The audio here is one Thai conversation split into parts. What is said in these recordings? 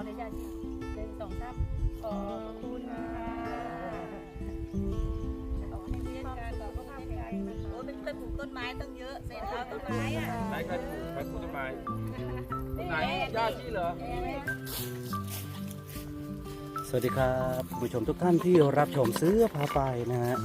อนุญาตหนึ่งสองสามขอบคุณค่ะขอให้เรียนการสุขภาพแข็งแรงนะคะโอ้เป็นเคยปลูกต้นไม้ต้องเยอะเสร็จแล้วต้นไม้อะไหนใครปลูกใครปลูกต้นไม้ไหนญาติที่เหรอสวัสดีครับผู้ชมทุกท่านที่รับชมเสื้อพาไปนะฮะ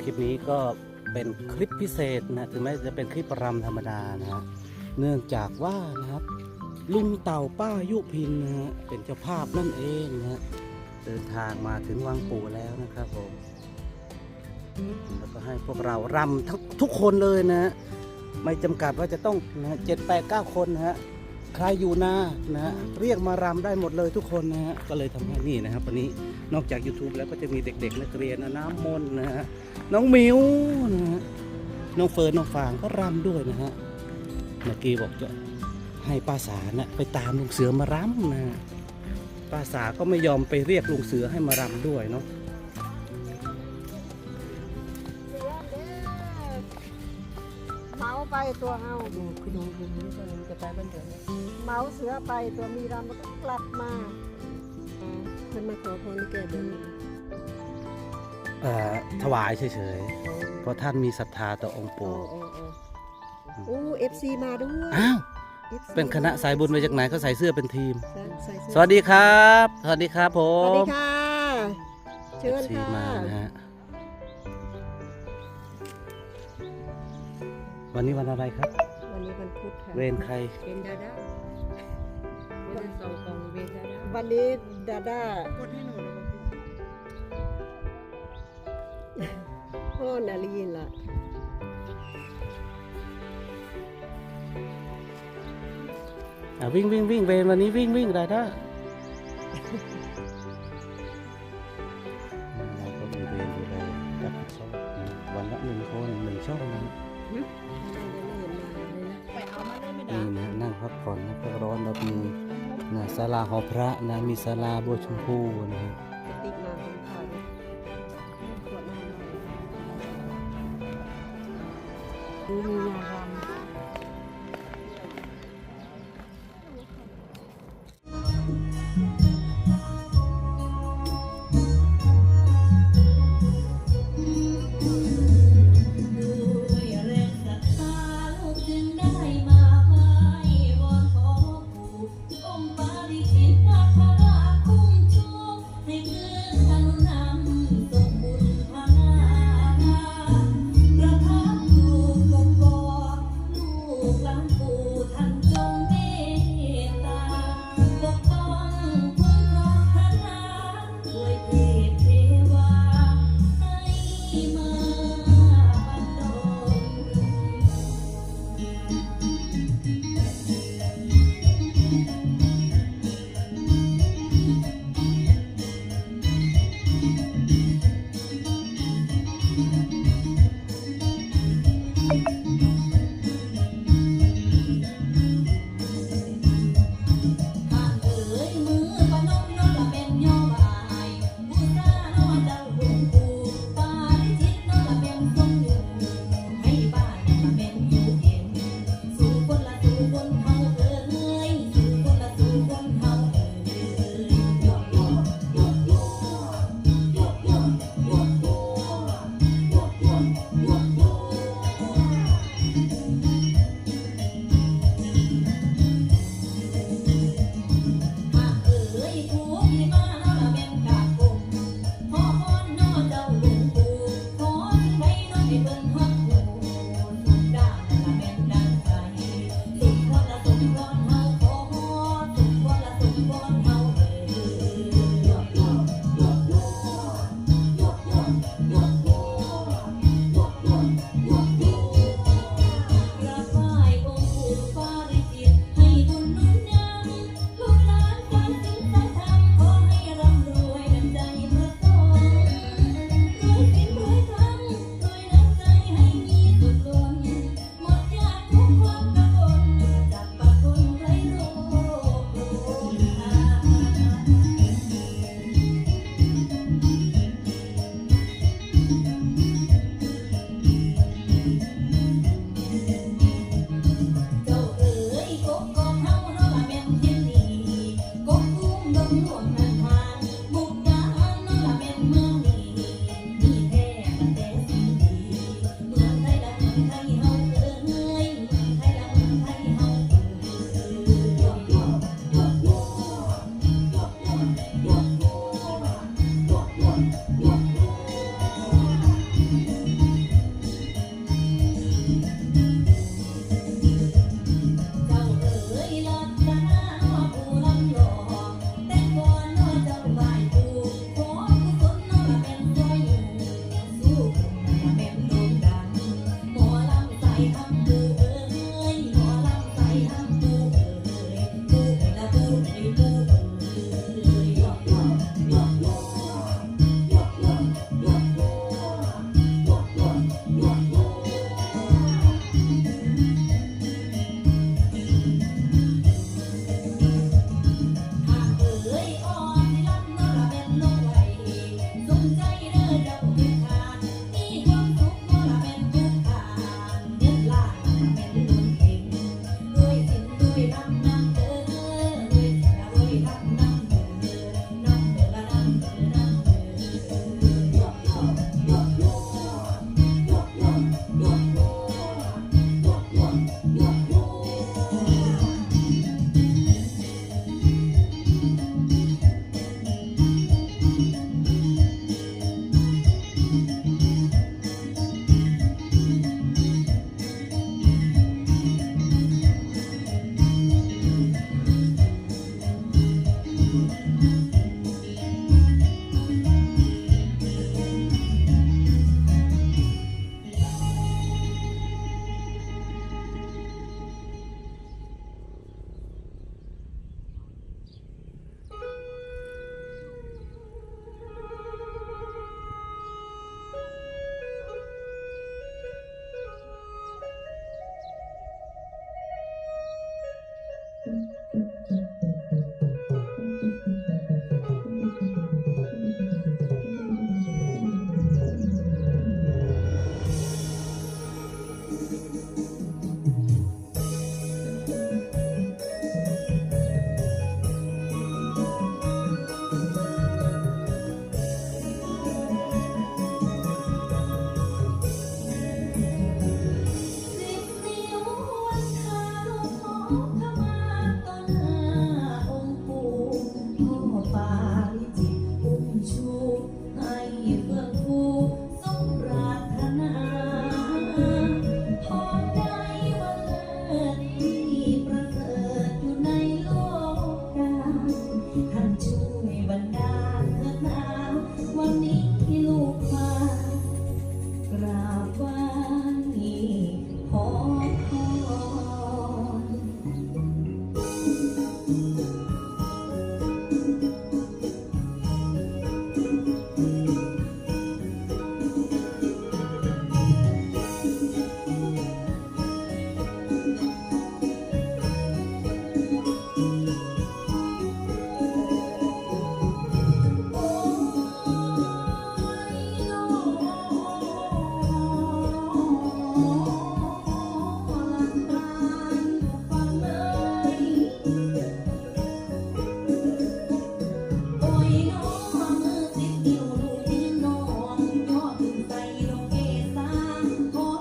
คลิปนี้ก็เป็นคลิปพิเศษนะถึงแม้จะเป็นคลิปรำธรรมดานะฮะเนื่องจากว่านะครับ ลุงเต่าป้ายุพินนะฮะเป็นเจ้าภาพนั่นเองนะฮะเดินทางมาถึงวังปู่แล้วนะครับผมแล้วก็ให้พวกเรารำทั้งทุกคนเลยนะฮะไม่จำกัดว่าจะต้องนะเจ็ดแปดเก้าคนนะฮะใครอยู่นานะฮะเรียกมารำได้หมดเลยทุกคนนะฮะก็เลยทำให้นี่นะครับวันนี้นอกจาก YouTube แล้วก็จะมีเด็กๆนักเรียนนะน้ำมนต์นะฮะน้องมิวนะฮะน้องเฟิร์นน้องฟางก็รำด้วยนะฮะเมื่อกี้บอกจะ ให้ป้าสานะไปตามลุงเสือมารำนะฮะป้าสาก็ไม่ยอมไปเรียกลุงเสือให้มารำด้วยเนาะเมาไปตัวเฮาดูคือดูดูนี่ตอนนี้จะไปบ้านเดือนเนี่ยเมาเสือไปตัวมีรำแล้วก็กลับมาอ่าเพิ่นมาขอพรที่แก่บนเอ่อถวายเฉยๆ เพราะท่านมีศรัทธาต่อองค์โอ้ปู่โอ้โอ้โอ้เอฟซีมาด้วย อ้าว FC เป็นคณะสายบุญมาจากไหนเขาใส่เสื้อเป็นทีมใส่เสื้อสวัสดีครับ สวัสดีครับผสวัสดีมค่ะ เชิญซีค่ะมานะฮะวันนี้วันอะไรครับ วันนี้วันพุธค่ะเวรใครเป็นดาด้าเป็นสองกองเป็นดาด้าวันนี้ดาด้ากดให้หนูนะพ่อนาลีนล่ะ อะวิ่งวิ่งวิ่งเวรวันนี้วิ่งวิ่งได้ได้เราก็มีเวรดูแลรับผิดชอบนะวันละหนึ่งคนหนึ่งช่องนะไปเอามาเลยไม่ได้นี่นะนั่งพักผ่อนนะพักร้อนเรามีนะศาลาหอพระนะมีศาลาบัวชมพูนะฮะติดมาเป็นข่าวด้วยขวดน้ำดูมี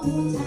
Oh,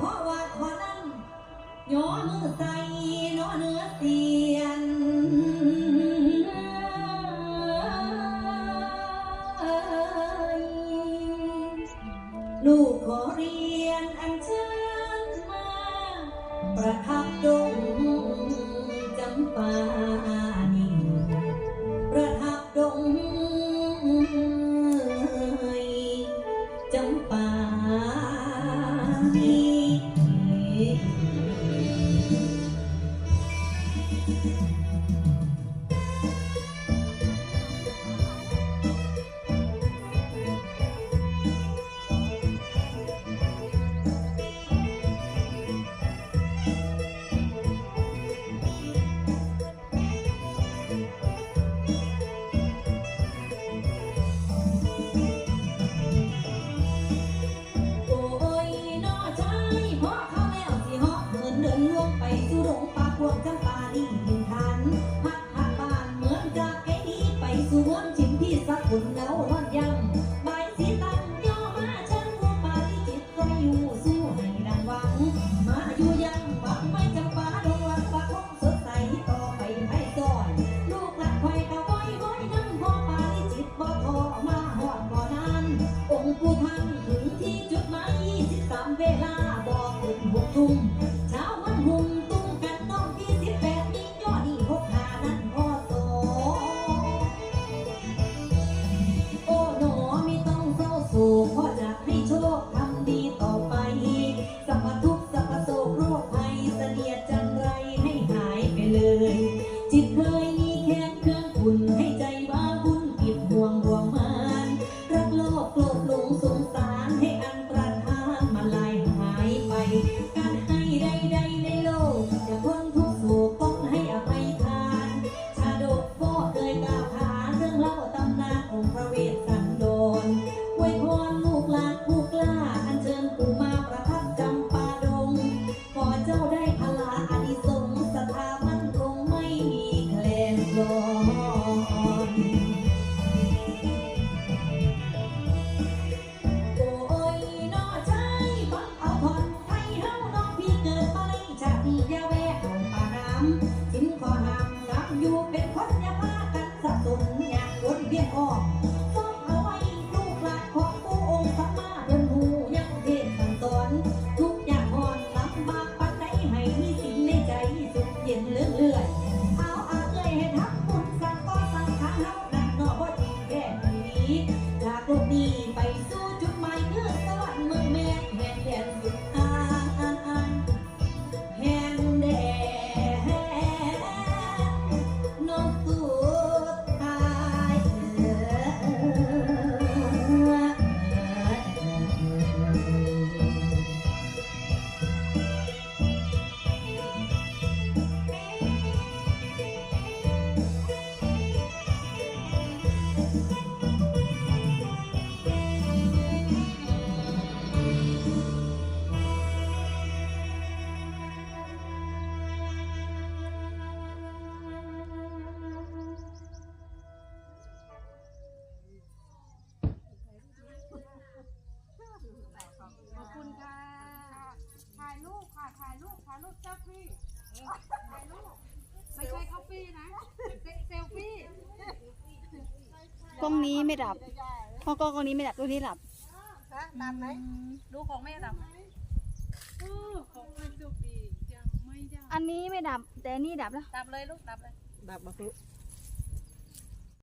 พ่อะว่าคนนั้นย้อมือใส่น้อเนื้อเสียนลูกขอเรียนอันเชิญมา ประทับดงจำปานีประทับดงจำปานี กล้องนี้ไม่ดับพอกล้องกล้องนี้ไม่ดับตัวนี้ดับฮะดันไหมดูของแม่ดำของแม่โชคดียังไม่ได้อันนี้ไม่ดับ แต่อันนี้ดับแล้ว ดับเลยลูกดับเลย ดับมาคุ